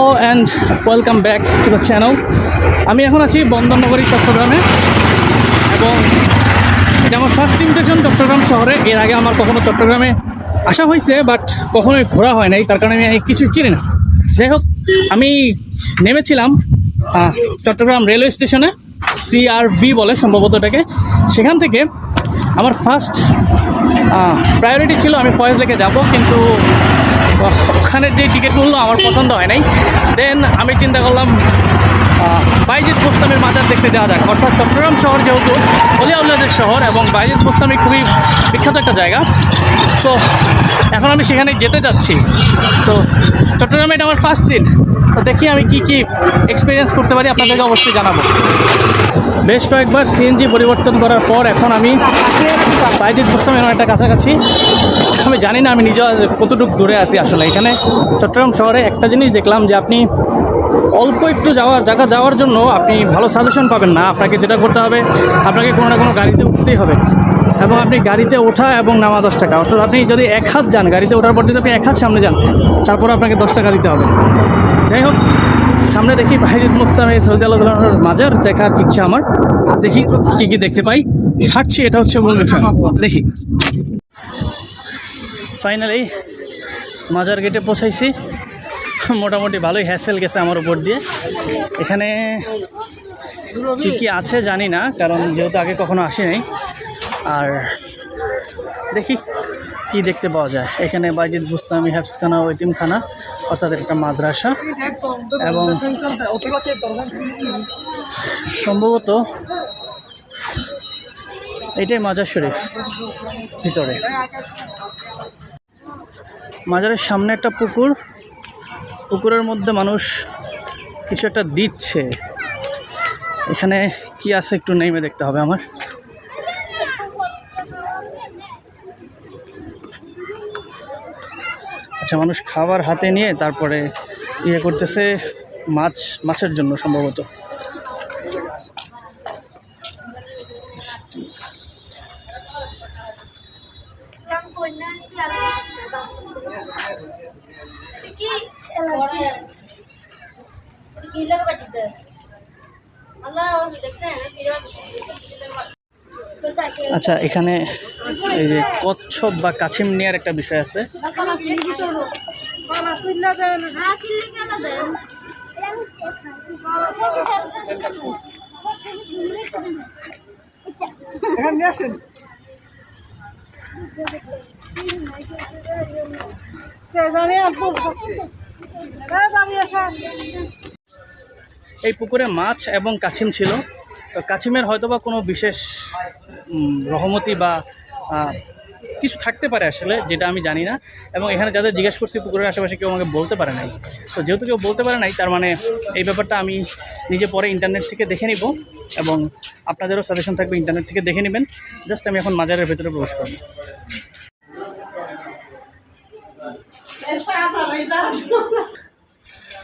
O and welcome back to the channel আমি এখন আছি বন্দরনগরী, চট্টগ্রামে। এবং এটা আমার ফার্স্ট ইনভিটেশন চট্টগ্রাম শহরে। এর আগে আমার কখনো চট্টগ্রামে আসা হয়েছে বাট কখনোই ঘোরা হয় নাই। তার কারণে আমি কিছু চিনি না। যাই হোক, আমি নেমেছিলাম চট্টগ্রাম রেলওয়ে স্টেশনে সিআরভি বলে সম্ভবত এটাকে। সেখান থেকে আমার ফার্স্ট প্রায়োরিটি ছিল আমি ফয়েজ লেকে যাব, কিন্তু ওখানের যে টিকিটগুলো আমার পছন্দ হয় নাই দেন আমি চিন্তা করলাম আহ, বাইজিদ বোস্তামের মাজার দেখতে যাওয়া যাক। অর্থাৎ চট্টগ্রাম শহর যেহেতু অলিয়া উল্লাদের শহর এবং বাইজিদ বোস্তামি খুবই বিখ্যাত একটা জায়গা। সো এখন আমি সেখানে যেতে যাচ্ছি। তো চট্টগ্রামে এটা আমার ফার্স্ট দিন। তো দেখি আমি কি কি এক্সপিরিয়েন্স করতে পারি আপনাদেরকে অবশ্যই জানাব। বেশ কয়েকবার সিএনজি পরিবর্তন করার পর এখন আমি বাইজিদ বোস্তাম এমন একটা কাছাকাছি আমি জানি না, আমি আজ কতটুকু দূরে আছি আসলে। এখানে চট্টগ্রাম শহরে একটা জিনিস দেখলাম যে আপনি অল্প একটু যাওয়ার জায়গা যাওয়ার জন্য আপনি ভালো সাজেশন পাবেন না। আপনাকে যেটা করতে হবে, আপনাকে কোনো না কোনো গাড়িতে উঠতেই হবে। এবং আপনি গাড়িতে ওঠা এবং নামা দশ টাকা। অর্থাৎ আপনি যদি এক হাত যান, গাড়িতে ওঠার পর যদি আপনি এক হাত সামনে যান, তারপর আপনাকে দশ টাকা দিতে হবে। যাই হোক, সামনে দেখি বাহিরিত মুস্তামে সৌদি আল্লাহ মাজার। দেখার ইচ্ছা আমার। দেখি কি কি দেখতে পাই। হাঁটছি, এটা হচ্ছে মূল বিষয়। দেখি। ফাইনালি মাজার গেটে পৌঁছাইছি। মোটামুটি ভালোই হ্যাসেল গেছে আমার উপর দিয়ে। এখানে কী কী আছে জানি না, কারণ যেহেতু আগে কখনো আসি নাই। আর দেখি কি দেখতে পাওয়া যায়। এখানে বাইজিদ বুস্তামি হ্যাফসখানা ও এতিমখানা অর্থাৎ একটা মাদ্রাসা। এবং সম্ভবত এটাই মাজার শরীফ ভিতরে। মাজারের সামনে একটা পুকুর। পুকুরের মধ্যে মানুষ কিছু একটা দিচ্ছে। এখানে কি আছে একটু নেমে দেখতে হবে আমার। আচ্ছা মানুষ খাবার হাতে নিয়ে তারপরে ইয়ে করতেছে মাছ, মাছের জন্য সম্ভবত। আচ্ছা এখানে এই যে কচ্ছপ বা কাছিম নেওয়ার একটা বিষয় আছে। এখানে নিয়ে আসেন। জানি আপু বাবু আসেন এই পুকুরে মাছ এবং কাছিম ছিল। তো কাছিমের হয়তো বা কোনো বিশেষ রহমতি বা কিছু থাকতে পারে আসলে, যেটা আমি জানি না। এবং এখানে যাদের জিজ্ঞেস করছি পুকুরের আশেপাশে কেউ আমাকে বলতে পারে নাই। তো যেহেতু কেউ বলতে পারে নাই, তার মানে এই ব্যাপারটা আমি নিজে পরে ইন্টারনেট থেকে দেখে নিব এবং আপনাদেরও সাজেশন থাকবে ইন্টারনেট থেকে দেখে নেবেন। জাস্ট আমি এখন মাজারের ভেতরে প্রবেশ করব।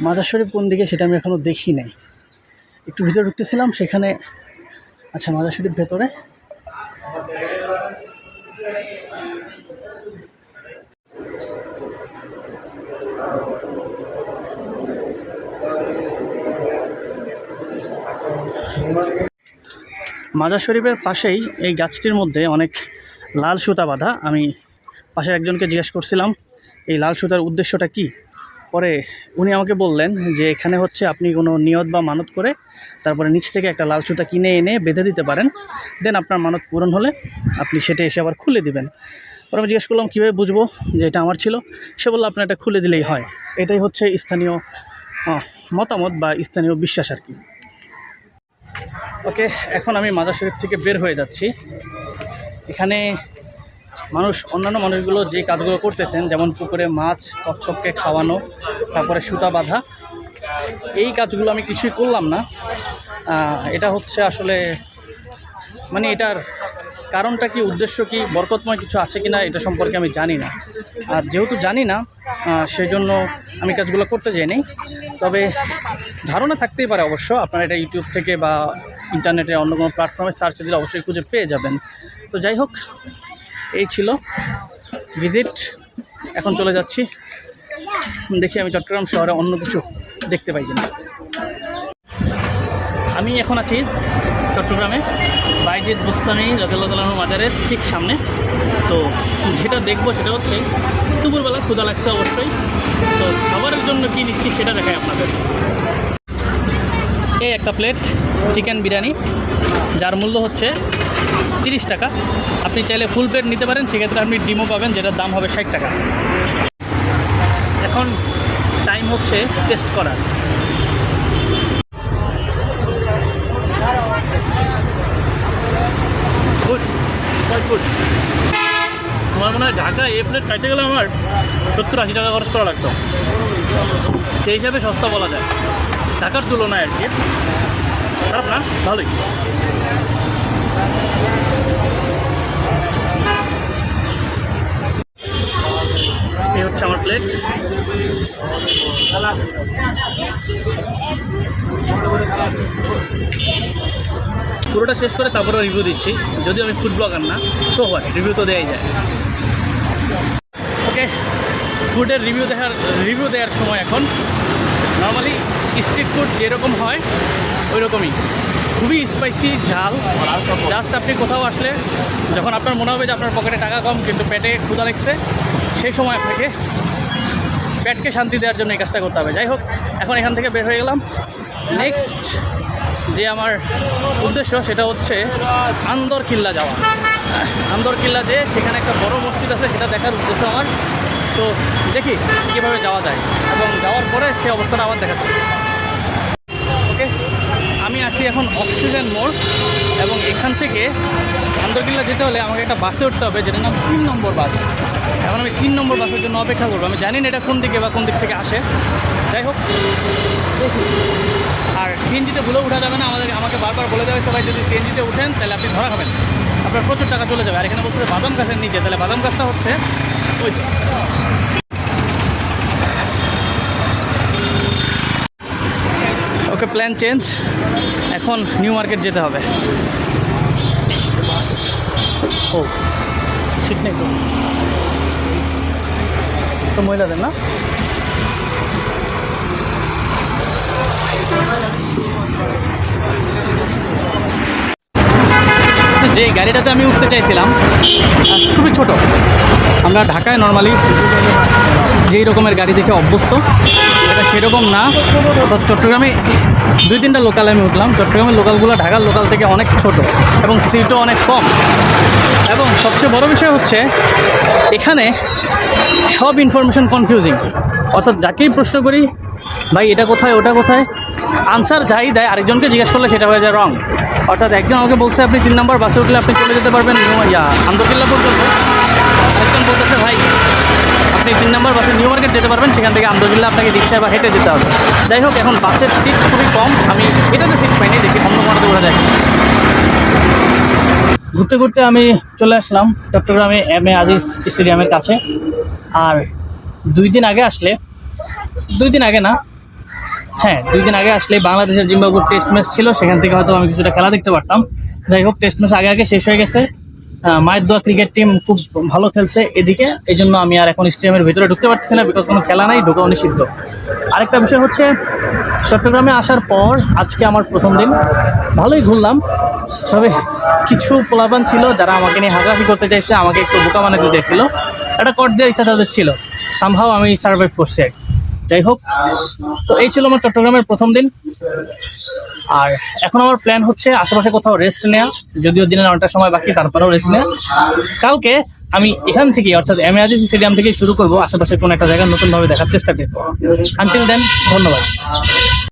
মাজার শরীফ কোন দিকে সেটা আমি এখনও দেখি নাই। একটু ভিতরে ঢুকতেছিলাম, সেখানে আচ্ছা মাজার শরীফ ভেতরে। মাজার শরীফের পাশেই এই গাছটির মধ্যে অনেক লাল সুতা বাঁধা। আমি পাশের একজনকে জিজ্ঞেস করছিলাম, এই লাল সুতার উদ্দেশ্যটা কি? পরে উনি আমাকে বললেন যে এখানে হচ্ছে আপনি কোনো নিয়ত বা মানত করে তারপরে নিচ থেকে একটা লাল সুতা কিনে এনে বেঁধে দিতে পারেন। দেন আপনার মানত পূরণ হলে আপনি সেটা এসে আবার খুলে দিবেন। পরে আমি জিজ্ঞেস করলাম, কীভাবে বুঝব যে এটা আমার ছিল? সে বলল, আপনার এটা খুলে দিলেই হয়। এটাই হচ্ছে স্থানীয় মতামত বা স্থানীয় বিশ্বাস আর কি। ওকে, এখন আমি মাজার শরীফ থেকে বের হয়ে যাচ্ছি। এখানে মানুষ, অন্যান্য মানুষগুলো যে কাজগুলো করতেছেন, যেমন পুকুরে মাছ, কচ্ছপকে খাওয়ানো, তারপরে সুতা বাঁধা, এই কাজগুলো আমি কিছুই করলাম না। এটা হচ্ছে আসলে মানে এটার কারণটা কি, উদ্দেশ্য কি, বরকতময় কিছু আছে কিনা, এটা সম্পর্কে আমি জানি না। আর যেহেতু জানি না সেই জন্য আমি কাজগুলো করতে যাইনি। তবে ধারণা থাকতেই পারে অবশ্য, আপনারা এটা ইউটিউব থেকে বা ইন্টারনেটে অন্য কোনো প্ল্যাটফর্মে সার্চ দিলে অবশ্যই খুঁজে পেয়ে যাবেন। তো যাই হোক এই ছিল ভিজিট। এখন চলে যাচ্ছি। দেখি আমি চট্টগ্রাম শহরে অন্য কিছু দেখতে পাই কিনা। আমি এখন আছি চট্টগ্রামে, বাইজিৎ বুস্তানি রাজাল্লাহ মাজারের ঠিক সামনে। তো যেটা দেখব সেটা হচ্ছে, দুপুরবেলা ক্ষুদা লাগছে অবশ্যই। তো খাবারের জন্য কী নিচ্ছি সেটা দেখাই আপনাদের। এই একটা প্লেট চিকেন বিরিয়ানি, যার মূল্য হচ্ছে তিরিশ টাকা। আপনি চাইলে ফুল প্লেট নিতে পারেন, সেক্ষেত্রে আপনি ডিমও পাবেন, যেটার দাম হবে ষাট টাকা। এখন টাইম হচ্ছে টেস্ট করার। গুড গুড আমার মনে হয় ঢাকায় এ প্লেট খাইতে গেলে আমার সত্তর আশি টাকা খরচ করা লাগতো। সেই হিসাবে সস্তা বলা যায়। ঢাকার তুলনায় আর কি। খারাপ না? ভালোই। এই হচ্ছে আমার প্লেট পুরোটা শেষ করে তারপরে রিভিউ দিচ্ছি। যদিও আমি ফুড ব্লগার না সো হয় রিভিউ তো দেওয়াই যায়। ওকে ফুডের রিভিউ দেওয়ার রিভিউ দেওয়ার সময় এখন। নর্মালি স্ট্রিট ফুড যেরকম হয় ওই রকমই খুবই স্পাইসি ঝাল। জাস্ট আপনি কোথাও আসলে, যখন আপনার মনে হবে যে আপনার পকেটে টাকা কম, কিন্তু পেটে ক্ষুধা লাগছে, সেই সময় আপনাকে পেটকে শান্তি দেওয়ার জন্য এই কাজটা করতে হবে। যাই হোক, এখন এখান থেকে বের হয়ে গেলাম। নেক্সট যে আমার উদ্দেশ্য, সেটা হচ্ছে আন্দর কিল্লা যাওয়া। আন্দর কিল্লা যে, সেখানে একটা বড় মসজিদ আছে, সেটা দেখার উদ্দেশ্য আমার। তো দেখি কীভাবে যাওয়া যায়। এবং যাওয়ার পরে সে অবস্থাটা আবার দেখাচ্ছি। আমি আছি এখন অক্সিজেন মোড় এবং এখান থেকে আন্দরকিল্লা যেতে হলে আমাকে একটা বাসে উঠতে হবে, যেটার নাম তিন নম্বর বাস। এখন আমি তিন নম্বর বাসের জন্য অপেক্ষা করব। আমি জানি না এটা কোন দিকে বা কোন দিক থেকে আসে। যাই হোক, আর সিএনজিতে ভুলেও উঠা যাবে না, আমাদের আমাকে বারবার বলে দেওয়া সবাই যদি সিএনজিতে উঠেন, তাহলে আপনি ধরা খাবেন। আপনার প্রচুর টাকা চলে যাবে। আর এখানে বলছে বাদাম গাছের নিচে, তাহলে বাদাম গাছটা হচ্ছে ওই তো ওকে প্ল্যান চেঞ্জ এখন নিউ মার্কেট যেতে হবে। বাস ও সিট নেই তো। তো মহিলাদের না? যে গাড়িটাতে আমি উঠতে চাইছিলাম খুবই ছোট। আমরা ঢাকায় নর্মালি যেই রকমের গাড়ি দেখে অভ্যস্ত, এটা সেরকম না। অর্থাৎ চট্টগ্রামে দুই তিনটা লোকালে আমি উঠলাম। চট্টগ্রামের লোকালগুলো ঢাকার লোকাল থেকে অনেক ছোট এবং সিটও অনেক কম। এবং সবচেয়ে বড় বিষয় হচ্ছে, এখানে সব ইনফরমেশন কনফিউজিং অর্থাৎ যাকেই প্রশ্ন করি, ভাই, এটা কোথায়, ওটা কোথায়? আনসার যাই দেয়, আরেকজনকে জিজ্ঞেস করলে সেটা হয়ে যায় রং অর্থাৎ একজন আমাকে বলছে, আপনি তিন নম্বর বাসে উঠলে আপনি চলে যেতে পারবেন? ইয়া, আন্দরকিল্লা পর্যন্ত আরেকজন বলতেছে, ভাই আপনি তিন নম্বর বাসে নিউ মার্কেট যেতে পারবেন, সেখান থেকে আন্দরকিল্লা আপনাকে রিক্সায় বা হেঁটে যেতে হবে। যাই হোক, এখন বাসের সিট খুবই কম, আমি এটাতে সিট পাইনি, দেখি অন্য কোনোতে উঠে যায় ঘুরতে ঘুরতে আমি চলে আসলাম চট্টগ্রামে এম এ আজিজ স্টেডিয়ামের কাছে। আর দুই দিন আগে আসলে, দুই দিন আগে না হ্যাঁ দুই দিন আগে আসলে বাংলাদেশের জিম্বাবুর টেস্ট ম্যাচ ছিল, সেখান থেকে হয়তো আমি কিছুটা খেলা দেখতে পারতাম। যাই হোক টেস্ট ম্যাচ আগে আগে শেষ হয়ে গেছে। মায়ের দোয়া ক্রিকেট টিম খুব ভালো খেলছে এদিকে। এই জন্য আমি আর এখন স্টেডিয়ামের ভিতরে ঢুকতে পারছি না বিকজ কোনো খেলা নাই, ঢোকাও নিষিদ্ধ। আরেকটা বিষয় হচ্ছে, চট্টগ্রামে আসার পর আজকে আমার প্রথম দিন। ভালোই ঘুরলাম, তবে কিছু পোলাপান ছিল যারা আমাকে নিয়ে হাসাহাসি করতে চাইছে, আমাকে একটু বোকা বানাতে চাইছিল। একটা কট দেওয়ার ইচ্ছা তাদের ছিল। সামহাও আমি সার্ভাইভ করছি আর। যাই হোক, তো এই ছিল আমার চট্টগ্রামের প্রথম দিন। আর এখন আমার প্ল্যান হচ্ছে আশেপাশে কোথাও রেস্ট নেওয়া যদিও দিনের অনেকটা সময় বাকি, তারপরেও রেস্ট নেওয়া কালকে আমি এখান থেকে অর্থাৎ এম এ স্টেডিয়াম থেকে শুরু করব, আশেপাশে কোনো একটা জায়গা নতুনভাবে দেখার চেষ্টা করব। আনটিল দেন ধন্যবাদ।